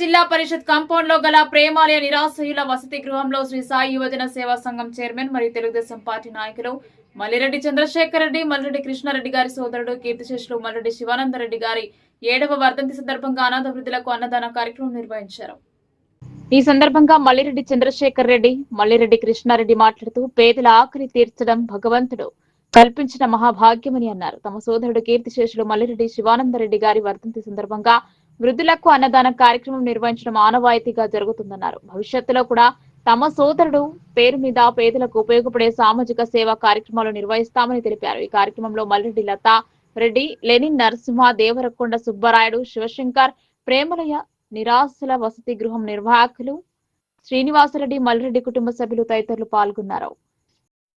జిల్లా పరిషత్ కాంపౌండ్లో గల ప్రేమాలయ నిరాశ్రయుల వసతి గృహంలో శ్రీ సాయి యువజన సేవా సంఘం చైర్మన్ మరియు తెలుగుదేశం పార్టీ నాయకులు మల్లిరెడ్డి చంద్రశేఖర్ రెడ్డి మల్లిరెడ్డి కృష్ణారెడ్డి గారి సోదరుడు కీర్తిశేషులు మల్లిరెడ్డి శివానందరెడ్డి గారి ఏడవ వర్ధంతి సందర్భంగా అనాథ వృద్ధులకు అన్నదాన కార్యక్రమం నిర్వహించారు. ఈ సందర్భంగా మల్లిరెడ్డి చంద్రశేఖర్ రెడ్డి మల్లిరెడ్డి కృష్ణారెడ్డి మాట్లాడుతూ పేదల ఆకలి తీర్చడం భగవంతుడు కల్పించిన మహాభాగ్యమని అన్నారు. తమ సోదరుడు కీర్తిశేషులు మల్లిరెడ్డి శివానందరెడ్డి గారి వర్ధంతి సందర్భంగా వృద్ధులకు అన్నదాన కార్యక్రమం నిర్వహించడం ఆనవాయితీగా జరుగుతుందన్నారు. భవిష్యత్తులో కూడా తమ సోదరుడు పేరు మీద పేదలకు ఉపయోగపడే సామాజిక సేవా కార్యక్రమాలు నిర్వహిస్తామని తెలిపారు. ఈ కార్యక్రమంలో మల్రెడ్డి లత రెడ్డి లెనిన్ నరసింహ దేవరకొండ సుబ్బరాయుడు శివశంకర్ ప్రేమలయ నిరాశల వసతి గృహం నిర్వాహకులు శ్రీనివాసరెడ్డి మల్లిరెడ్డి కుటుంబ సభ్యులు తదితరులు పాల్గొన్నారు.